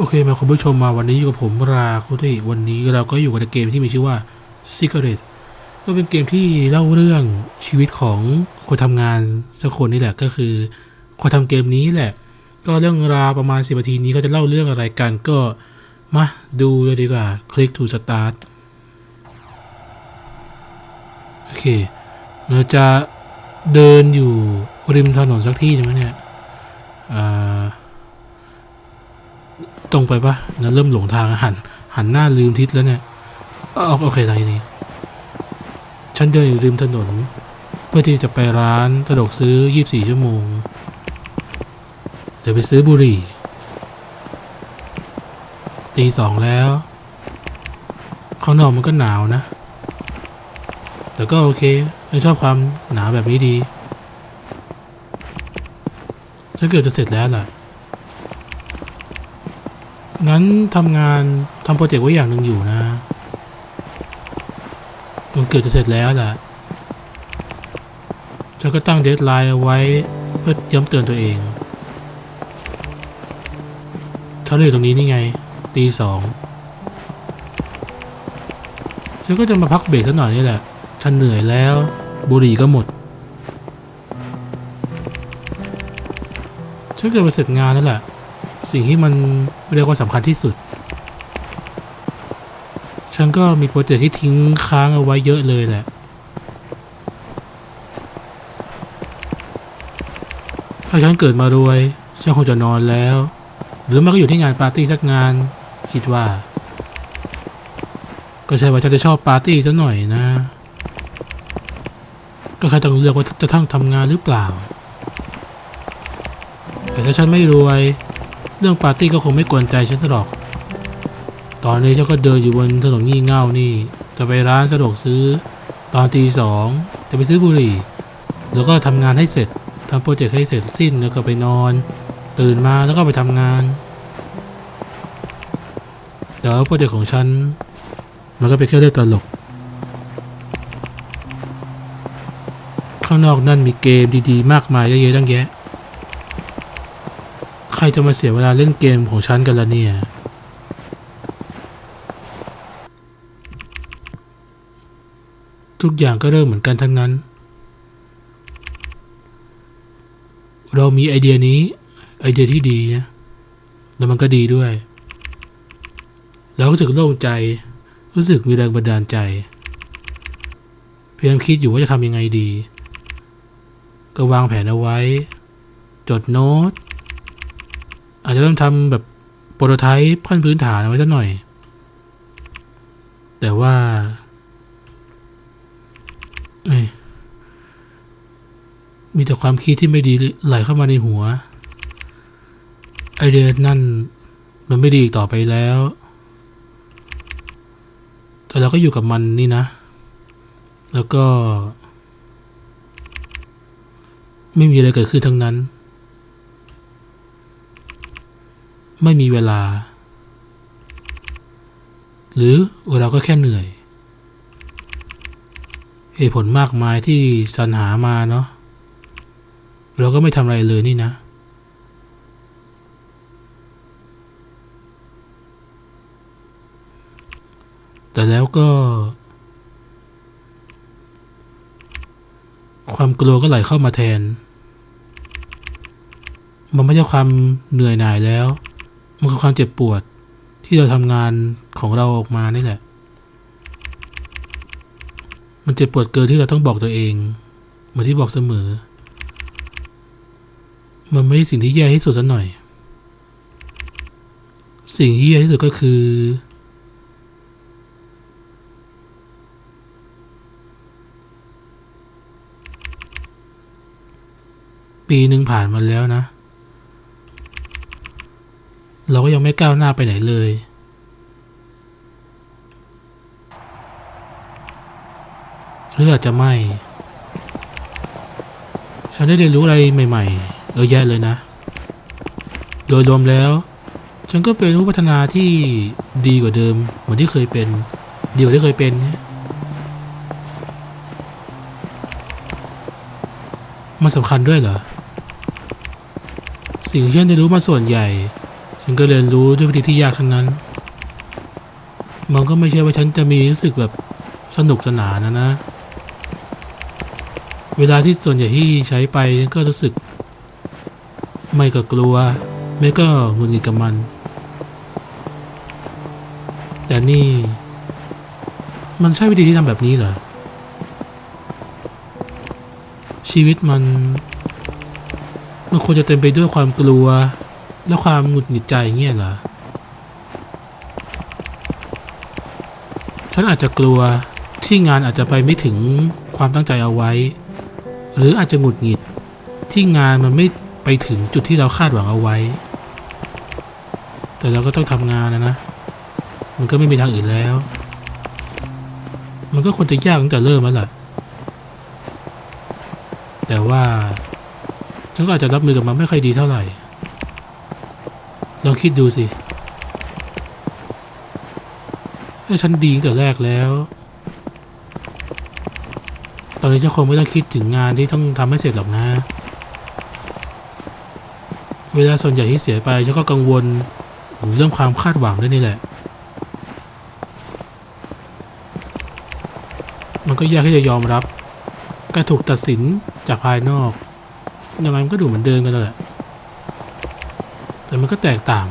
โอเคมาคุณผู้ชมมาวันนี้อยู่กับผมราคุติวันนี้เราก็อยู่กับเกมที่มีชื่อว่า Secret ก็เป็นเกมที่เล่าเรื่องชีวิตของคนทำงานสักคนนี่แหละก็คือคนทำเกมนี้แหละ ก็เรื่องราวประมาณ 10นาทีนี้ก็จะเล่าเรื่องอะไรกันก็มาดูเลยดีกว่าคลิก to start โอเคเราจะเดินอยู่ริมถนนสักที่หนึงไหมเนี่ยอ่า ตรงไปปะนะเริ่มหลงทางหัน หันหน้าลืมทิศแล้วเนี่ยอ๋อโอเคทางนี้ฉันเดินอยู่ริมถนน เพื่อที่จะไปร้านสะดวกซื้อ 24 ชั่วโมง จะไปซื้อบุหรี่ ตีสองแล้ว ข้างนอกมันก็หนาวนะ แต่ก็โอเคฉันชอบความหนาวแบบนี้ดีฉันเกือบจะเสร็จแล้วล่ะ งั้นทำงานทำโปรเจกต์ไว้อย่างหนึ่งอยู่นะ มันเกือบจะเสร็จแล้วแหละฉันก็ตั้งเดทไลน์เอาไว้เพื่อย้ำเตือนตัวเองฉันเลยตรงนี้นี่ไง ตีสอง ฉันก็จะมาพักเบรกสักหน่อยนี่แหละ ฉันเหนื่อยแล้ว บุหรี่ก็หมด ฉันเกือบจะเสร็จงานแล้วแหละ สิ่งที่มัน เรียกว่าสำคัญที่สุด ฉันก็มีโปรเจกต์ที่ทิ้งค้างเอาไว้เยอะเลยแหละ ถ้าฉันเกิดมารวย ฉันคงจะนอนแล้ว หรือมันก็อยู่ที่งานปาร์ตี้สักงาน คิดว่า ก็ใช่ว่าฉันจะชอบปาร์ตี้ซะหน่อยนะ ก็แค่ต้องเลือกว่าจะทั้งทำงานหรือเปล่า แต่ถ้าฉันไม่รวย เรื่องปาร์ตี้ก็คงไม่กวนใจฉันหรอก ตอนนี้ฉันก็เดินอยู่บนถนนงี่เง่านี่ จะไปร้านสะดวกซื้อ ตอนตีสองจะไปซื้อบุหรี่ แล้วก็ทำงานให้เสร็จทำโปรเจกต์ให้เสร็จสิ้นแล้วก็ไปนอน ตื่นมาแล้วก็ไปทำงานแต่ว่าโปรเจกต์ของฉัน มันก็เป็นแค่เรื่องตลก ข้างนอกนั่นมีเกมดีๆ มากมายเยอะๆตั้งแยะ ใครจะมาเสียเวลาเล่นเกมของฉันกันล่ะเนี่ย ทุกอย่างก็เริ่มเหมือนกันทั้งนั้น เรามีไอเดียนี้ ไอเดียที่ดีนะ แล้วมันก็ดีด้วยแล้วก็รู้สึกโล่งใจ รู้สึกมีแรงบันดาลใจพยายามคิดอยู่ว่าจะทำยังไงดี ก็วางแผนเอาไว้ จดโน้ต อาจจะเริ่มทำแบบโปรโตไทป์ขั้นพื้นฐานไว้สักหน่อย แต่ว่าเอ้ยมีแต่ความคิดที่ไม่ดีไหลเข้ามาในหัว ไอเดียนั่นมันไม่ดีอีกต่อไปแล้ว แต่เราก็อยู่กับมันนี่นะ แล้วก็ ไม่มีอะไรเกิดขึ้นทั้งนั้น ไม่มีเวลา หรือเราก็แค่เหนื่อยเหตุผลมากมายที่สรรหามาเนาะเราก็ไม่ทำอะไรเลยนี่นะ แต่แล้วก็ ความกลัวก็ไหลเข้ามาแทน มันไม่ใช่ความเหนื่อยหน่ายแล้ว มันคือความเจ็บปวดที่เราทำงานของเราออกมานี่แหละ มันเจ็บปวดเกินที่เราต้องบอกตัวเอง เหมือนที่บอกเสมอ มันไม่ใช่สิ่งที่แย่ที่สุดสักหน่อย สิ่งที่แย่ที่สุดก็คือ ปีหนึ่งผ่านมาแล้วนะ เราก็ยังไม่ก้าวหน้าไปไหนเลย หรืออาจจะไม่ ฉันได้เรียนรู้อะไรใหม่ๆเยอะแยะเลยนะ โดยรวมแล้ว ฉันก็เป็นผู้พัฒนาที่ดีกว่าเดิม เหมือนที่เคยเป็น ดีกว่าที่เคยเป็นมันสำคัญด้วยเหรอ สิ่งที่ฉันได้รู้มาส่วนใหญ่ ฉันก็เรียนรู้ด้วยวิธีที่ยากทั้งนั้น มันก็ไม่ใช่ว่าฉันจะมีรู้สึกแบบสนุกสนานนะนะ เวลาที่ส่วนใหญ่ที่ใช้ไปฉันก็รู้สึก ไม่ก็กลัว ไม่ก็หงุดหงิดกับมัน แต่นี่ มันใช่วิธีที่ทำแบบนี้เหรอ ชีวิตมัน มันควรจะเต็มไปด้วยความกลัว และความหงุดหงิดใจเงี้ยเหรอ ฉันอาจจะกลัวที่งานอาจจะไปไม่ถึงความตั้งใจเอาไว้ หรืออาจจะหงุดหงิดที่งานมันไม่ไปถึงจุดที่เราคาดหวังเอาไว้ แต่เราก็ต้องทำงานนะนะ มันก็ไม่มีทางอื่นแล้ว มันก็ควรจะยากตั้งแต่เริ่มแล้วล่ะแต่ว่าฉันก็อาจจะรับมือกับมันไม่ค่อยดีเท่าไหร่ ลองคิดดูสิถ้าฉันดีตั้งแต่แรกแล้ว ตอนนี้ฉันคงไม่ต้องคิดถึงงานที่ต้องทำให้เสร็จหรอกนะ เวลาส่วนใหญ่ที่เสียไปฉันก็กังวลเรื่องความคาดหวังด้วยนี่แหละ มันก็ยากที่จะยอมรับ การถูกตัดสินจากภายนอกยังไงมันก็ดูเหมือนเดิมกันแหละ แต่มันก็แตกต่าง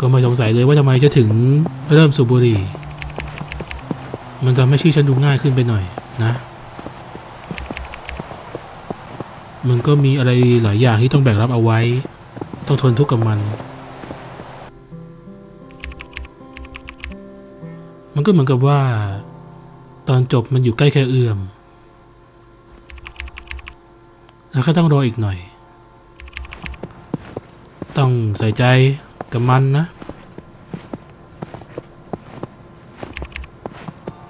ก็ไม่สงสัยเลยว่าทำไมจะถึงเริ่มสูบบุหรี่ มันทำให้ชื่อฉันดูง่ายขึ้นไปหน่อยนะ มันก็มีอะไรหลายอย่างที่ต้องแบกรับเอาไว้ ต้องทนทุกข์กับมัน มันก็เหมือนกับว่า ตอนจบมันอยู่ใกล้แค่เอื้อม แล้วก็ต้องรออีกหน่อย ต้องใส่ใจกับมันนะ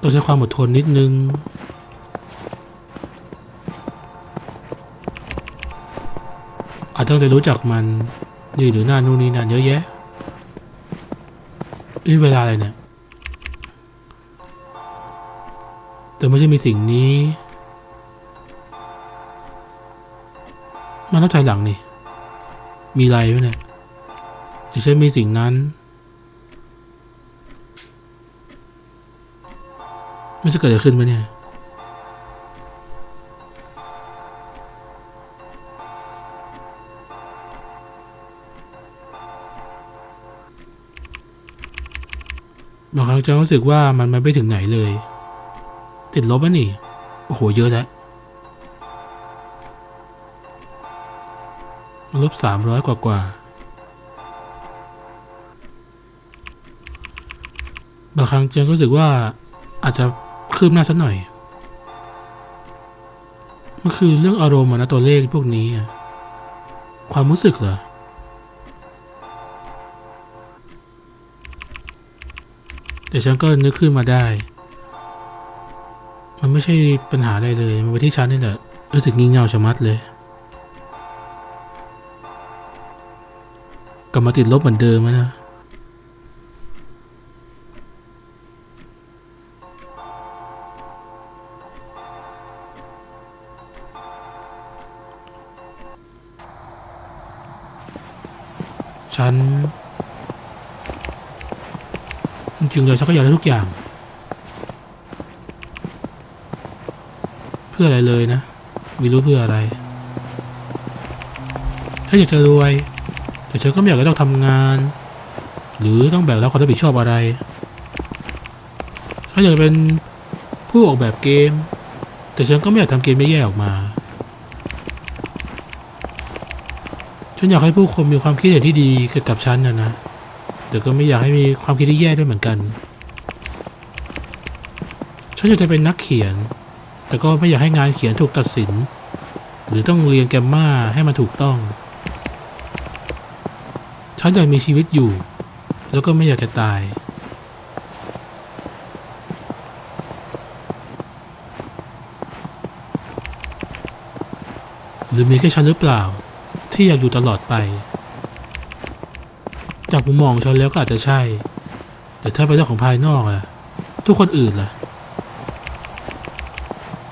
ต้องใช้ความอดทนนิดนึง อาจต้องได้รู้จักมันนี่หรือหน้านู่นนี่นั่นเยอะแยะนี่เวลาอะไรเนี่ย แต่ไม่ใช่มีสิ่งนี้ มันนับถอยหลังนี่ มีอะไรไหมเนี่ยไม่ใช่มีสิ่งนั้นไม่จะเกิดอะไรขึ้นไหมเนี่ย บางครั้งจะรู้สึกว่ามันไม่ไปถึงไหนเลย ติดลบอะนี่ โอ้โห เยอะแล้ว ลบสามร้อยกว่ากว่าบางครั้งจะรู้สึกว่าอาจจะคืบหน้าสักหน่อย มันคือเรื่องอารมณ์นะตัวเลขพวกนี้ ความรู้สึกเหรอ แต่ฉันก็นึกขึ้นมาได้ มันไม่ใช่ปัญหาอะไรเลย มันไปที่ฉันนี่แหละ รู้สึกงี่เง่าชะมัดเลย กลับมาติดลบเหมือนเดิมนะฉันจริงๆเลยฉันก็อยากได้ทุกอย่าง เพื่ออะไรเลยนะไม่รู้เพื่ออะไร ถ้าอยากจะรวย แต่ฉันก็ไม่อยากจะต้องทำงาน หรือต้องแบกรับความรับผิดชอบอะไรฉันอยากเป็นผู้ออกแบบเกม แต่ฉันก็ไม่อยากทำเกมไม่แย่ๆออกมา ฉันอยากให้ผู้คนมีความคิดเห็นที่ดีเกี่ยวกับฉันนะนะ แต่ก็ไม่อยากให้มีความคิดที่แย่ด้วยเหมือนกัน ฉันอยากจะเป็นนักเขียน แต่ก็ไม่อยากให้งานเขียนถูกตัดสิน หรือต้องเรียนแกมมาให้มันถูกต้อง ฉันอยากมีชีวิตอยู่ แล้วก็ไม่อยากจะตาย หรือมีแค่ฉันหรือเปล่า ที่อยากอยู่ตลอดไป จากมุมมองฉันแล้วก็อาจจะใช่ แต่ถ้าเป็นเรื่องของภายนอกอะทุกคนอื่นล่ะ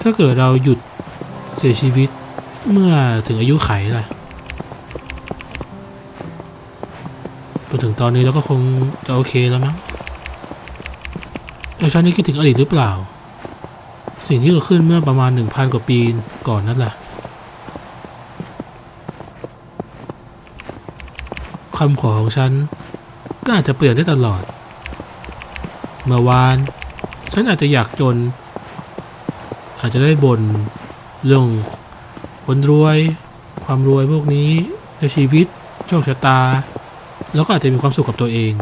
ถ้าเกิดเราหยุดเสียชีวิตเมื่อถึงอายุไขล่ะ ถึงตอนนี้เราก็คงจะโอเคแล้วมั้งแต่ฉันนี่คิดถึงอดีตหรือเปล่า สิ่งที่เกิดขึ้นเมื่อประมาณหนึ่งพันกว่าปีก่อนนั่นแหละคำขอของฉันก็อาจจะเปลี่ยนได้ตลอด เมื่อวาน ฉันอาจจะอยากจน อาจจะได้บนเรื่องคนรวย ความรวยพวกนี้ในชีวิต โชคชะตา แล้วก็อาจจะมีความสุขกับตัวเอง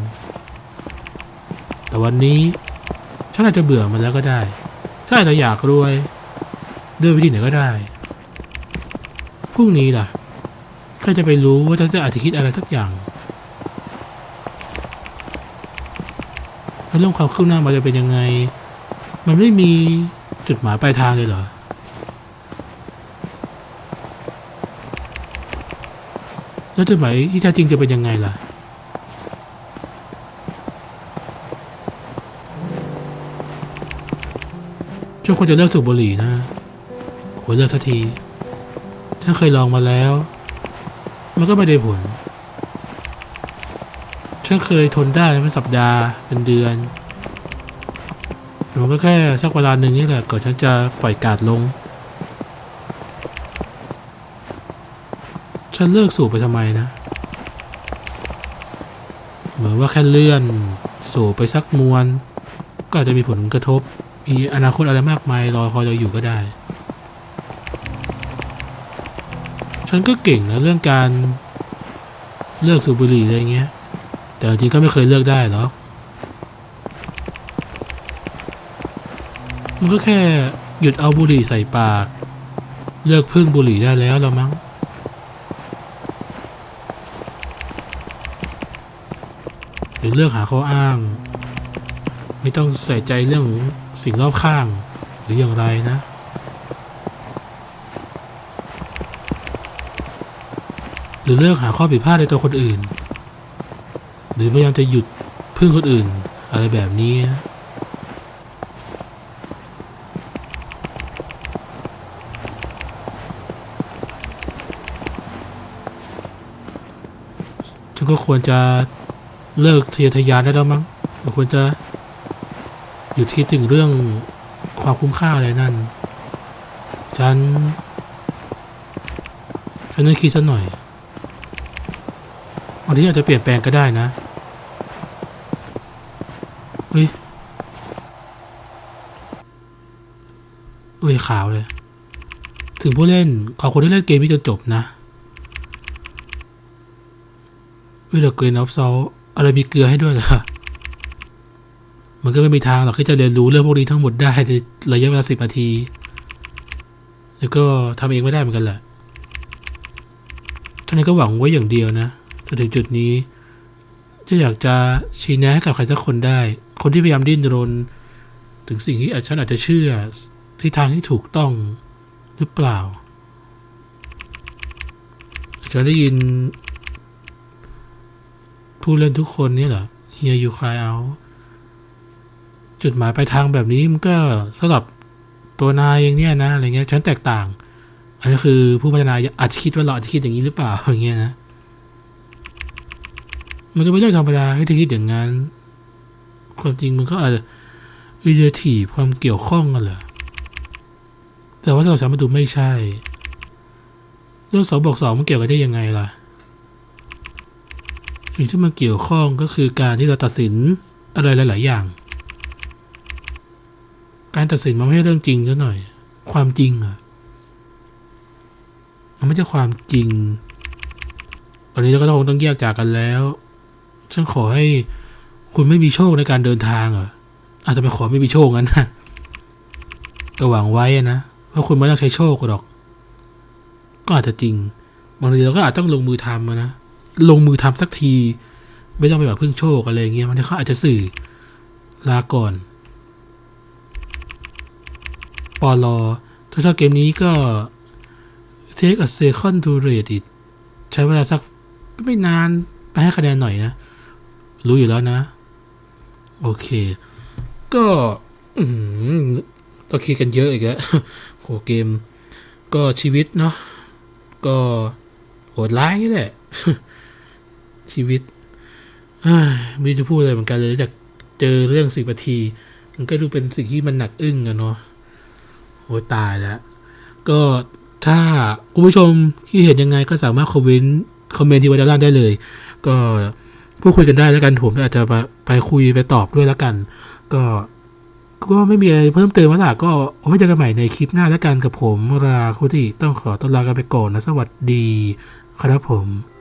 แต่วันนี้ฉันอาจจะเบื่อมันแล้วก็ได้ถ้าอาจจะอยากรวยด้วยวิธีไหนก็ได้ พรุ่งนี้ล่ะใครจะไปรู้ว่าฉันจะอาจจะคิดอะไรสักอย่างแล้วเรื่องความคืบหน้ามันจะเป็นยังไง มันไม่มีจุดหมายปลายทางเลยเหรอ แล้วจุดหมายที่แท้จริงจะเป็นยังไงล่ะ ช่วง ควรจะเลิกสูบบุหรี่นะควรเลิกสักที ฉันเคยลองมาแล้ว มันก็ไม่ได้ผล ฉันเคยทนได้เป็นสัปดาห์เป็นเดือนมันก็แค่สักเวลาหนึ่งนี่แหละก่อนฉันจะปล่อยกาดลง ฉันเลิกสูบไปทำไมนะ เหมือนว่าแค่เลื่อน สูบไปสักมวน ก็อาจจะมีผลกระทบ มีอนาคตอะไรมากมายรอคอยเราอยู่ก็ได้ ฉันก็เก่งนะเรื่องการเลิกสูบบุหรี่อะไรเงี้ย แต่จริงๆก็ไม่เคยเลิกได้หรอกมันก็แค่หยุดเอาบุหรี่ใส่ปาก เลิกพึ่งบุหรี่ได้แล้วละมั้งหรือเลือกหาข้ออ้าง ไม่ต้องใส่ใจเรื่อง สิ่งรอบข้าง หรืออย่างไรนะ หรือเลือกหาข้อผิดพลาดในตัวคนอื่น หรือพยายามจะหยุดพึ่งคนอื่น อะไรแบบนี้นะฉันก็ควรจะเลิกทะเยทะยานได้แล้วมั้งควรจะ ยุดคิดถึงเรื่องความคุ้มค่าอะไรนั่น ฉัน ฉันต้องคิดสักหน่อยวันที่อาจจะเปลี่ยนแปลงก็ได้นะเฮ้ยเฮ้ยขาวเลย ถึงผู้เล่น ขอคุณที่เล่นเกมนี้จนจบนะเวลาเกรนออฟซอลอะไรมีเกลือให้ด้วยเหรอ มันก็ไม่มีทางหรอกที่จะเรียนรู้เรื่องพวกนี้ทั้งหมดได้ในระยะเวลาสิบนาที แล้วก็ทำเองไม่ได้เหมือนกันแหละท่านั้ก็หวังไว้อย่างเดียวนะจนถึงจุดนี้ จะอยากจะชี้แนะให้กับใครสักคนได้ คนที่พยายามดิ้นรน ถึงสิ่งที่อาจฉันอาจจะเชื่อที่ทางที่ถูกต้องหรือเปล่าอาจจะได้ยิน ผู้เล่นทุกคนนี่เหรอ Hear you cry out จุดหมายปลายทางแบบนี้มันก็สำหรับตัวนายเองเนี่ยนะอะไรเงี้ยฉันแตกต่าง อันนี้คือผู้พัฒนาอาจจะคิดว่าเราอาจจะคิดอย่างนี้หรือเปล่าอย่างเงี้ยนะมันก็เป็นเรื่ธรรมดาที่คิดอย่างนั้น ความจริงมันก็อาจจะวิเดทีความเกี่ยวข้องกันเหรอแต่ว่าสำหรับฉันมันดูไม่ใช่ เรื่องสองบวกสองมันเกี่ยวกันได้ยังไงล่ะสิ่งที่มันเกี่ยวข้องก็คือการที่เราตัดสินอะไรหลาย ๆ อย่าง การตัดสินมันไม่ใช่เรื่องจริงซะหน่อย ความจริงอะ มันไม่ใช่ความจริง ตอนนี้เราก็คงต้องแยกจากกันแล้วฉันขอให้คุณไม่มีโชคในการเดินทางเหรออาจจะไปขอไม่มีโชคงั้นนะก็หวังไว้อะนะว่าคุณไม่ต้องใช้โชคหรอก ก็อาจจะจริงบางทีเราก็อาจต้องลงมือทำนะ ลงมือทำสักที ไม่ต้องไปแบบพึ่งโชคอะไรเงี้ยมันเขาอาจจะสื่อลาก่อน ปอลอถ้าชอบเกมนี้ก็ take a second to rate it ใช้เวลาสักไม่นานไปให้คะแนนหน่อยนะ รู้อยู่แล้วนะ โอเค ก็ต้องคิดกันเยอะอีกแล้วโหเกม ก็ชีวิตเนาะก็โหดร้ายนี่แหละ ชีวิตมีจะพูดอะไรเหมือนกันเลยจากเจอเรื่องสิบนาที มันก็ดูเป็นสิ่งที่มันหนักอึ้งอะเนาะ โอ้ตายแล้ว ก็ถ้าคุณผู้ชมที่เห็นยังไงก็สามารถคอมเมนต์คอมเมนต์ที่ไว้ด้านล่างได้เลย ก็พูดคุยกันได้แล้วกันผมอาจจะไปไปคุยไปตอบด้วยแล้วกัน ก็ก็ไม่มีอะไรเพิ่มเติมแล้วล่ะก็เอาไว้เจอกันใหม่ในคลิปหน้าแล้วกันกับผมราคุติต้องขอตัวลากันไปก่อนนะ สวัสดีครับผม